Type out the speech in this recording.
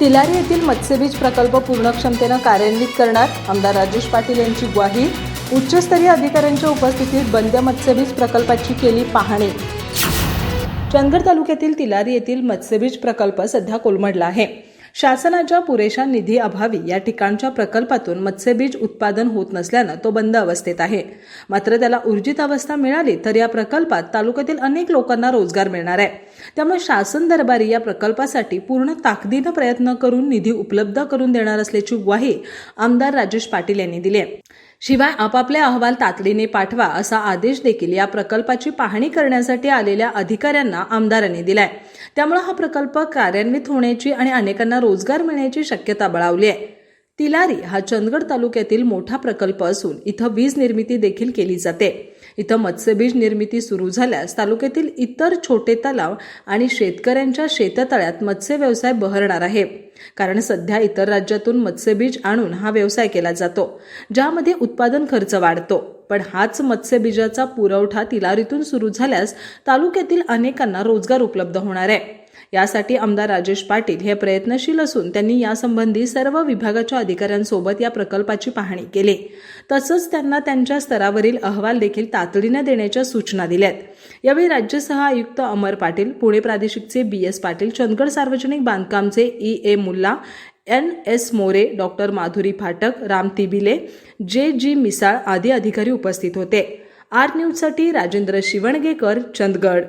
तिलारी येथील मत्स्यबीज प्रकल्प पूर्ण क्षमतेनं कार्यान्वित करणार आमदार राजेश पाटील यांची ग्वाही उच्चस्तरीय अधिकाऱ्यांच्या उपस्थितीत बंद मत्स्यबीज प्रकल्पाची केली पाहणी. चंदगड तालुक्यातील तिलारी येथील मत्स्यबीज प्रकल्प सध्या कोलमडला आहे. शासनाच्या पुरेशा निधी अभावी या ठिकाणच्या प्रकल्पातून मत्स्यबीज उत्पादन होत नसल्यानं तो बंद अवस्थेत आहे. मात्र त्याला ऊर्जित अवस्था मिळाली तर या प्रकल्पात तालुक्यातील अनेक लोकांना रोजगार मिळणार आहे. त्यामुळे शासन दरबारी या प्रकल्पासाठी पूर्ण ताकदीनं प्रयत्न करून निधी उपलब्ध करून देणार असल्याची ग्वाही आमदार राजेश पाटील यांनी दिली आहे. शिवाय आपापले अहवाल तातडीने पाठवा असा आदेश देखील या प्रकल्पाची पाहणी करण्यासाठी आलेल्या अधिकाऱ्यांना आमदारांनी दिलाय. त्यामुळे हा प्रकल्प कार्यान्वित होण्याची आणि अनेकांना रोजगार मिळण्याची शक्यता बळावली आहे. तिलारी हा चंदगड तालुक्यातील मोठा प्रकल्प असून इथं वीज निर्मिती देखील केली जाते. इथं मत्स्यबीज निर्मिती सुरू झाल्यास तालुक्यातील इतर छोटे तलाव आणि शेतकऱ्यांच्या शेततळ्यात मत्स्य व्यवसाय बहरणार आहे. कारण सध्या इतर राज्यातून मत्स्यबीज आणून हा व्यवसाय केला जातो ज्यामध्ये उत्पादन खर्च वाढतो. पण हाच मत्स्यबीजाचा पुरवठा तिलारीतून सुरू झाल्यास तालुक्यातील अनेकांना रोजगार उपलब्ध होणार आहे. यासाठी आमदार राजेश पाटील हे प्रयत्नशील असून त्यांनी यासंबंधी सर्व विभागाच्या अधिकाऱ्यांसोबत या प्रकल्पाची पाहणी केली. तसंच त्यांना त्यांच्या स्तरावरील अहवाल देखील तातडीने देण्याच्या सूचना दिल्यात. यावेळी राज्यसह आयुक्त अमर पाटील पुणे प्रादेशिकचे बी एस पाटील चंदगड सार्वजनिक बांधकामचे E A Mulla N S More doctor Madhuri Phatak Ram Tibile J G Misal आदी अधिकारी उपस्थित होते. आर न्यूजसाठी राजेंद्र शिवणगेकर चंदगड.